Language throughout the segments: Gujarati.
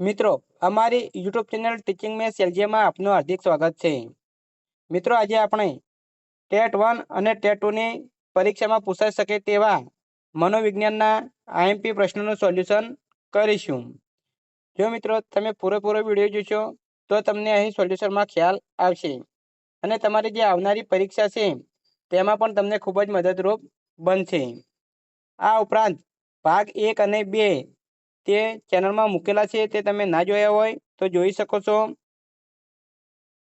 મિત્રો, અમારી યુટ્યુબ ચેનલ ટીચિંગ મે સેલજીયામાં આપનું હાર્દિક સ્વાગત છે. મિત્રો, આજે આપણે ટેટ વન અને ટેટ ટુની પરીક્ષામાં પૂછાઈ શકે તેવા મનોવિજ્ઞાનના આઈએમપી પ્રશ્નોનું સોલ્યુશન કરીશું. જો મિત્રો, તમે પૂરેપૂરો વીડિયો જોશો, તો તમને અહીં સોલ્યુશનમાં ખ્યાલ આવશે. અને તમારી જે આવનારી પરીક્ષા છે, તેમાં પણ તમને ખૂબ જ મદદરૂપ બનશે. આ ઉપરાંત, ભાગ એક અને બે તે ચેનલમાં મૂકેલા છે, તે તમે ના જોયા હોય તો જોઈ શકો છો.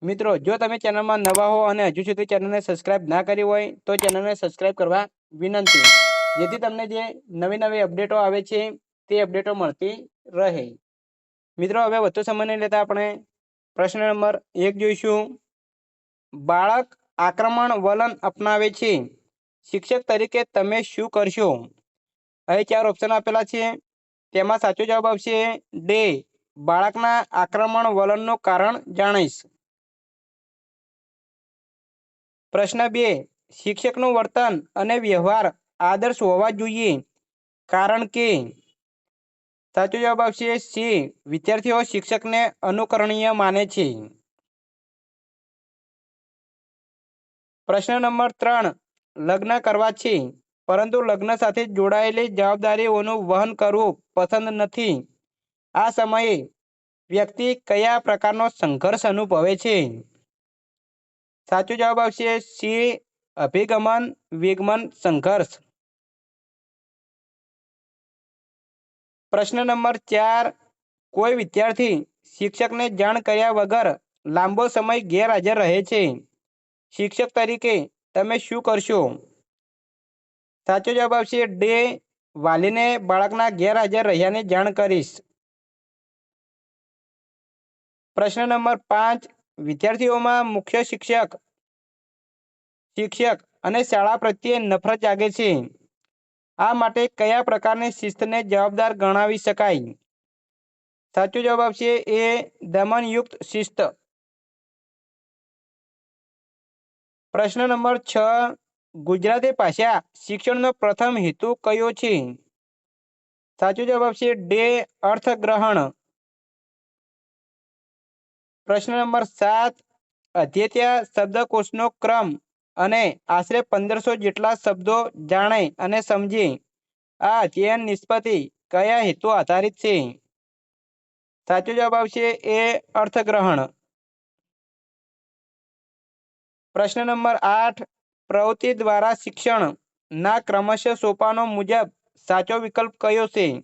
મિત્રો, જો તમે ચેનલમાં નવા હો અને હજુ સુધી ચેનલને સબસ્ક્રાઇબ ના કરી હોય તો ચેનલને સબસ્ક્રાઇબ કરવા વિનંતી. જેથી તમને જે નવી નવી અપડેટો આવે છે, તે અપડેટો મળતી રહે. મિત્રો, હવે વધુ સમય નહીં લેતા આપણે પ્રશ્ન નંબર એક જોઈશું. બાળક આક્રમણ વલણ અપનાવે છે. શિક્ષક તરીકે તમે શું કરશો? અહીં ચાર ઓપ્શન આપેલા છે. તેમાં સાચો જવાબ આવશે ડે. બાળકના આક્રમણ વલણનું કારણ જાણીશ. પ્રશ્ન બે. શિક્ષકનું વર્તન અને વ્યવહાર આદર્શ હોવા જોઈએ. કારણ કે સાચો જવાબ આવશે સી. વિદ્યાર્થીઓ શિક્ષકને અનુકરણીય માને છે. પ્રશ્ન નંબર ત્રણ. લગ્ન કરવા છે. પરંતુ લગ્ન સાથે જોડાયેલી જવાબદારીઓનું વહન કરવું પસંદ નથી. આ સમયે વ્યક્તિ કયા પ્રકારનો સંઘર્ષ અનુભવે છે? સાચો જવાબ આવશે સી, અભિગમન, વિગમન, સંઘર્ષ. પ્રશ્ન નંબર ચાર, કોઈ વિદ્યાર્થી શિક્ષકને જાણ કર્યા વગર લાંબો સમય ગેરહાજર રહે છે? શિક્ષક તરીકે તમે શું કરશો? સાચો જવાબ આવશે, ડે વાલીને બાળકના ગેરહાજર રહ્યાની જાણ કરીશ. પ્રશ્ન નંબર પાંચ, વિદ્યાર્થીઓમાં મુખ્ય શિક્ષક શિક્ષક અને શાળા પ્રત્યે નફરત જાગે છે. આ માટે કયા પ્રકારની શિસ્તને જવાબદાર ગણાવી શકાય? સાચો જવાબ આવશે, એ દમનયુક્ત શિસ્ત. પ્રશ્ન નંબર છ ગુજરાતી ભાષા શિક્ષણનો પ્રથમ હેતુ કયો છે? સાચો જવાબ છે ડે અર્થગ્રહણ. પ્રશ્ન નંબર સાત અધ્યત્યા શબ્દકોશનો ક્રમ અને આશરે પંદરસો જેટલા શબ્દો જાણે અને સમજે. આ અધ્યયન નિષ્પતિ કયા હેતુ આધારિત છે? સાચો જવાબ આવશે એ અર્થગ્રહણ. પ્રશ્ન નંબર આઠ પ્રવૃત્તિ દ્વારા શિક્ષણ ના ક્રમશ સોપાનો મુજબ સાચો વિકલ્પ કયો છે?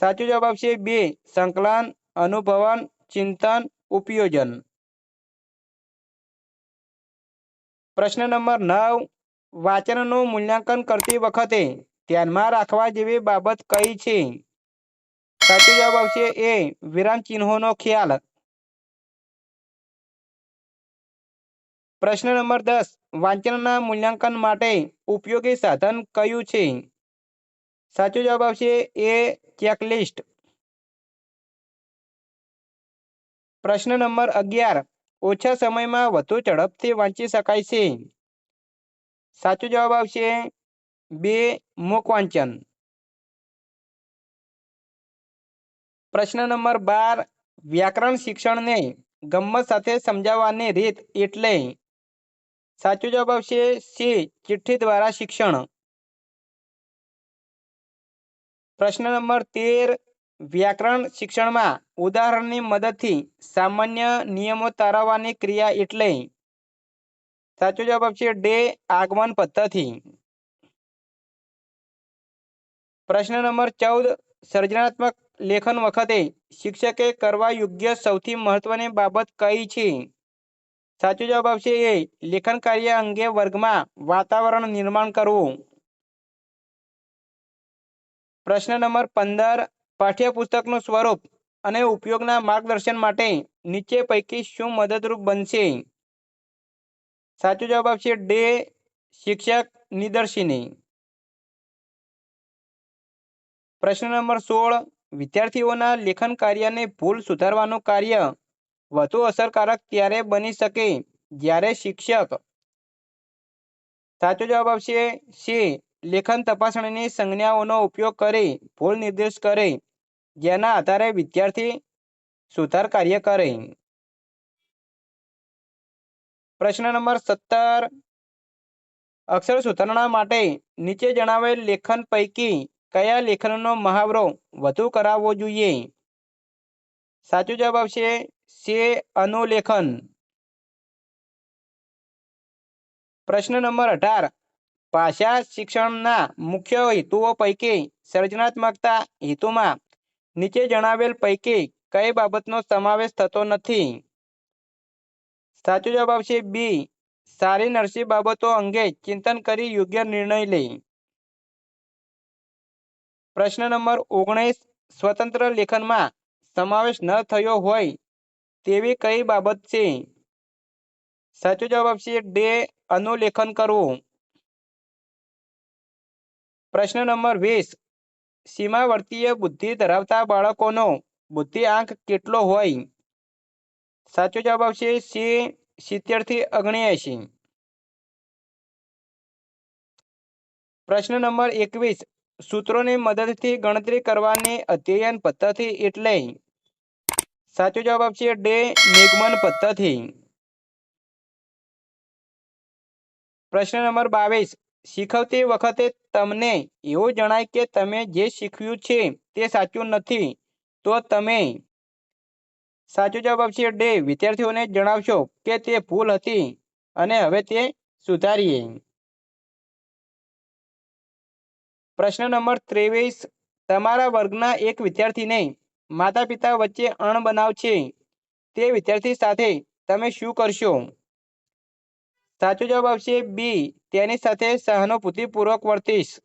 સાચો જવાબ આવશે બે, સંકલન, અનુભવન, ચિંતન, ઉપયોજન. પ્રશ્ન નંબર નવ, વાચનનું મૂલ્યાંકન કરતી વખતે ધ્યાનમાં રાખવા જેવી બાબત કઈ છે? સાચો જવાબ આવશે એ, વિરામ ચિહ્નોનો ખ્યાલ. પ્રશ્ન નંબર દસ, વાંચનના મૂલ્યાંકન માટે ઉપયોગી સાધન કયું છે? સાચો જવાબ આવશે એ ચેકલિસ્ટ. પ્રશ્ન નંબર અગિયાર, ઓછા સમયમાં વધુ ઝડપથી વાંચી શકાય છે? સાચો જવાબ આવશે બે, મુક વાંચન. પ્રશ્ન નંબર બાર, વ્યાકરણ શિક્ષણને ગમ્મત સાથે સમજાવવાની રીત એટલે સાચો જવાબ આવશે સી, ચિઠ્ઠી દ્વારા શિક્ષણ. પ્રશ્ન નંબર તેર, વ્યાકરણ શિક્ષણમાં ઉદાહરણની મદદથી સામાન્ય નિયમો તારવવાની ક્રિયા એટલે સાચો જવાબ આપશે ડે, આગમન પદ્ધતિ. પ્રશ્ન નંબર ચૌદ, સર્જનાત્મક લેખન વખતે શિક્ષકે કરવા યોગ્ય સૌથી મહત્વની બાબત કઈ છે? સાચો જવાબ આવશે એ. લેખન કાર્ય અંગે વર્ગમાં વાતાવરણ નિર્માણ કરવું. પ્રશ્ન નંબર પંદર. પાઠ્યપુસ્તકનું સ્વરૂપ અને ઉપયોગના માર્ગદર્શન માટે નીચે પૈકી શું મદદરૂપ બનશે? સાચો જવાબ આવશે ડે. શિક્ષક નિદર્શિની. પ્રશ્ન નંબર સોળ. વિદ્યાર્થીઓના લેખન કાર્યને ભૂલ સુધારવાનું કાર્ય વધુ અસરકારક ત્યારે બની શકે જ્યારે શિક્ષક સાચો જવાબ આવશે સી. લેખન તપાસણીની સંજ્ઞાઓનો ઉપયોગ કરી ભૂલ નિર્દેશ કરે, જેના આધારે વિદ્યાર્થી સુધાર કાર્ય કરે. પ્રશ્ન નંબર સત્તર. અક્ષર સુધારણા માટે નીચે જણાવેલ લેખન પૈકી કયા લેખનનો મહાવરો વધુ કરાવવો જોઈએ? સાચો જવાબ આવશે સે અનુલેખન. પ્રશ્ન નંબર અઢાર. ભાષા શિક્ષણના મુખ્ય હેતુઓ પૈકી સર્જનાત્મકતા હેતુમાં નીચે જણાવેલ પૈકી કઈ બાબતનો સમાવેશ થતો નથી? સાચો જવાબ આવશે બી. સારી નરસી બાબતો અંગે ચિંતન કરી યોગ્ય નિર્ણય લે. પ્રશ્ન નંબર ઓગણીસ. સ્વતંત્ર લેખનમાં સમાવેશ ન થયો હોય તેવી કઈ બાબત છે? સાચો જવાબ છે ડે અનુલેખન કરવું. પ્રશ્ન નંબર વીસ. સીમાવર્તીય બુદ્ધિ ધરાવતા બાળકોનો બુદ્ધિ આંક કેટલો હોય? સાચો જવાબ આવશે સી, સિત્તેરથી ઓગણ્યાસી પ્રશ્ન નંબર એકવીસ. સૂત્રોની મદદથી ગણતરી કરવાની અધ્યયન પદ્ધતિ એટલે સાચો જવાબ આપશે ડે નિગમન પદ્ધતિ પ્રશ્ન નંબર બાવીસ. શીખવતી વખતે તમને એવું જણાય કે તમે જે શીખ્યું છે તે સાચું નથી, તો તમે સાચો જવાબ આપશે ડે. વિદ્યાર્થીઓને જણાવશો કે તે ભૂલ હતી અને હવે તે સુધારીએ. પ્રશ્ન નંબર ત્રેવીસ. તમારા વર્ગના એક વિદ્યાર્થીને માતા પિતા વચ્ચે અણબનાવ છે. તે વિદ્યાર્થી સાથે તમે શું કરશો? સાચો જવાબ આવશે બી. તેની સાથે સહાનુભૂતિપૂર્વક વર્તીશ.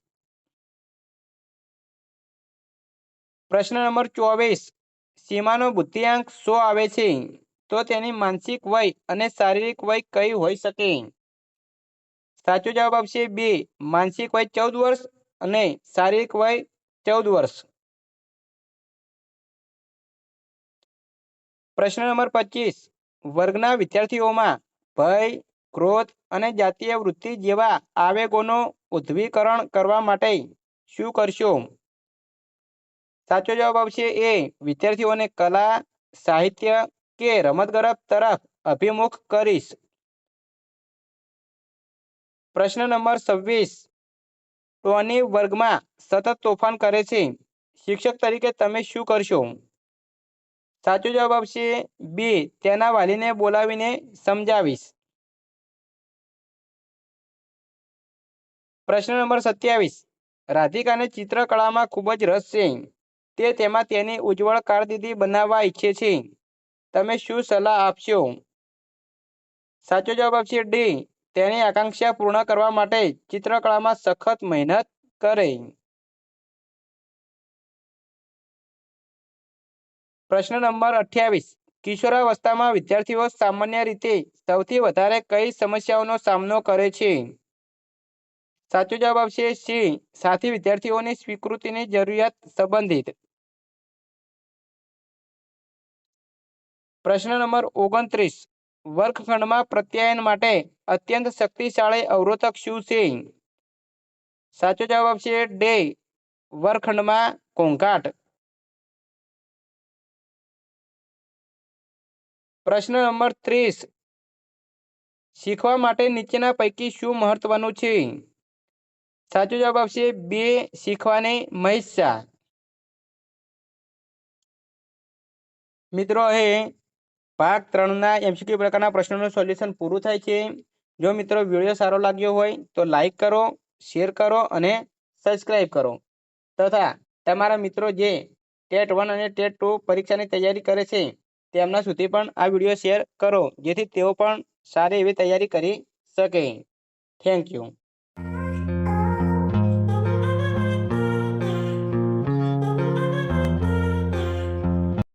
પ્રશ્ન નંબર ચોવીસ. સીમાનો બુદ્ધિઆંક સો આવે છે. તો તેની માનસિક વય અને શારીરિક વય કઈ હોઈ શકે? સાચો જવાબ આવશે બે. માનસિક વય ચૌદ વર્ષ અને શારીરિક વય ચૌદ વર્ષ. પ્રશ્ન નંબર પચીસ. વર્ગના વિદ્યાર્થીઓમાં ભય, ક્રોધ અને જાતીય વૃત્તિ જેવા આવેગોનું ઉદ્વીકરણ કરવા માટે શું કરશો? સાચો જવાબ આવશે એ, વિદ્યાર્થીઓને કલા, સાહિત્ય કે રમતગમત તરફ અભિમુખ કરીશ. પ્રશ્ન નંબર છવ્વીસ. ટોની વર્ગમાં સતત તોફાન કરે છે. શિક્ષક તરીકે તમે શું કરશો? સાચો જવાબ આવશે બી તેના વાલીને બોલાવીને સમજાવીશ. પ્રશ્ન નંબર સત્યાવીસ. રાધિકાને ચિત્રકળામાં ખૂબ જ રસ છે. તે તેમાં તેની ઉજ્જવળ કારકિર્દી બનાવવા ઈચ્છે છે. તમે શું સલાહ આપશો? સાચો જવાબ આપશે ડી તેની આકાંક્ષા પૂર્ણ કરવા માટે ચિત્રકળામાં સખત મહેનત કરે. પ્રશ્ન નંબર અઠ્યાવીસ. કિશોરાવસ્થામાં વિદ્યાર્થીઓ સામાન્ય રીતે સૌથી વધારે કઈ સમસ્યાઓનો સામનો કરે છે? સાચો જવાબ આવશે સી. સાથી વિદ્યાર્થીઓની સ્વીકૃતિની જરૂરિયાત સંબંધિત. પ્રશ્ન નંબર ઓગણત્રીસ. વર્ગખંડમાં પ્રત્યાયન માટે અત્યંત શક્તિશાળી અવરોધક શું છે? સાચો જવાબ આવશે ડે. વર્ગખંડમાં ઘોંઘાટ. પ્રશ્ન નંબર ત્રીસ. શીખવા માટે નીચેના પૈકી શું મહત્વનું છે? સાચો જવાબ આવશે બે, શીખવાની મહિષા. મિત્રો એ ભાગ ત્રણના એમસીક્યુ પ્રકારના પ્રશ્નોનું સોલ્યુશન પૂરું થાય છે. જો મિત્રો વીડિયો સારો લાગ્યો હોય તો લાઈક કરો, શેર કરો અને સબસ્ક્રાઈબ કરો. તથા તમારા મિત્રો જે ટેટ વન અને ટેટ ટુ પરીક્ષાની તૈયારી કરે છે તેમના સુધી પણ આ વીડિયો શેર કરો, જેથી તેઓ પણ સારી એવી તૈયારી કરી શકે. Thank you